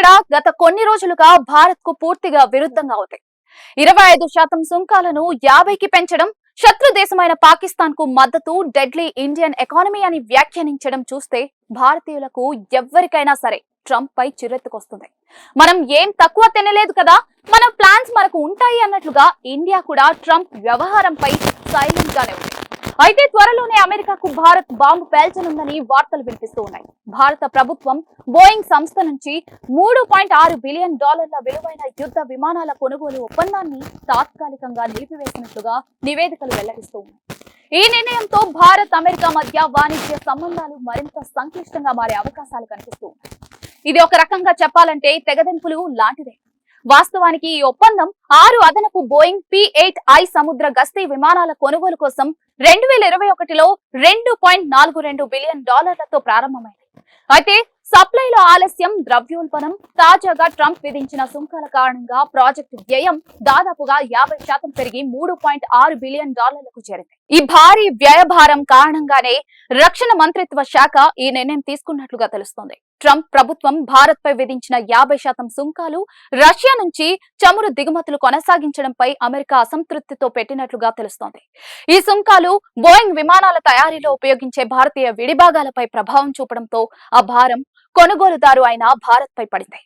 ఇక్కడ గత కొన్ని రోజులుగా భారత్కు పూర్తిగా విరుద్ధంగా అవుతాయి ఇరవై ఐదు శాతం సుంకాలను యాభైకి పెంచడం శత్రు దేశమైన పాకిస్తాన్కు మద్దతు డెడ్లీ ఇండియన్ ఎకానమీ అని వ్యాఖ్యానించడం చూస్తే భారతీయులకు ఎవ్వరికైనా సరే ట్రంప్ పై చిరెత్తుకొస్తుంది మనం ఏం తక్కువ తినలేదు కదా మన ప్లాన్స్ మనకు ఉంటాయి అన్నట్లుగా ఇండియా కూడా ట్రంప్ వ్యవహారంపై సైలెంట్ గానే ఉంది. అయితే త్వరలోనే అమెరికాకు భారత్ బాంబు పేల్చనుందని వార్తలు వినిపిస్తూ ఉన్నాయి భారత ప్రభుత్వం బోయింగ్ సంస్థ నుంచి మూడు పాయింట్ ఆరు బిలియన్ డాలర్ల విలువైన యుద్ధ విమానాల కొనుగోలు ఒప్పందాన్ని తాత్కాలికంగా నిలిపివేసినట్లుగా నివేదికలు వెల్లడిస్తూ ఉన్నాయి ఈ నిర్ణయంతో భారత్ అమెరికా మధ్య వాణిజ్య సంబంధాలు మరింత సంక్లిష్టంగా మారే అవకాశాలు కనిపిస్తూ ఉన్నాయి ఇది ఒక రకంగా చెప్పాలంటే తెగదెంపులు లాంటిదే. వాస్తవానికి ఈ ఒప్పందం ఆరు అదనపు బోయింగ్ పి ఎయిట్ ఐ సముద్ర గస్తీ విమానాల కొనుగోలు కోసం రెండు వేల ఇరవై ఒకటిలో రెండు పాయింట్ నాలుగు రెండు బిలియన్ డాలర్లతో ప్రారంభమైంది. అయితే సప్లైలో ఆలస్యం ద్రవ్యోల్బణం తాజాగా ట్రంప్ విధించిన సుంకాల కారణంగా ప్రాజెక్టు వ్యయం దాదాపుగా యాభై శాతం పెరిగి మూడు పాయింట్ ఆరు బిలియన్ డాలర్లకు చేరింది. ఈ భారీ వ్యయభారం కారణంగానే రక్షణ మంత్రిత్వ శాఖ ఈ నిర్ణయం తీసుకున్నట్లుగా తెలుస్తోంది. ట్రంప్ ప్రభుత్వం భారత్ పై విధించిన యాభై శాతం సుంకాలు రష్యా నుంచి చమురు దిగుమతులు కొనసాగించడంపై అమెరికా అసంతృప్తితో పెట్టినట్లుగా తెలుస్తోంది. ఈ సుంకాలు బోయింగ్ విమానాల తయారీలో ఉపయోగించే భారతీయ విడిభాగాలపై ప్రభావం చూపడంతో ఆ భారం కొనుగోలుదారు అయిన భారత్ పై పడింది.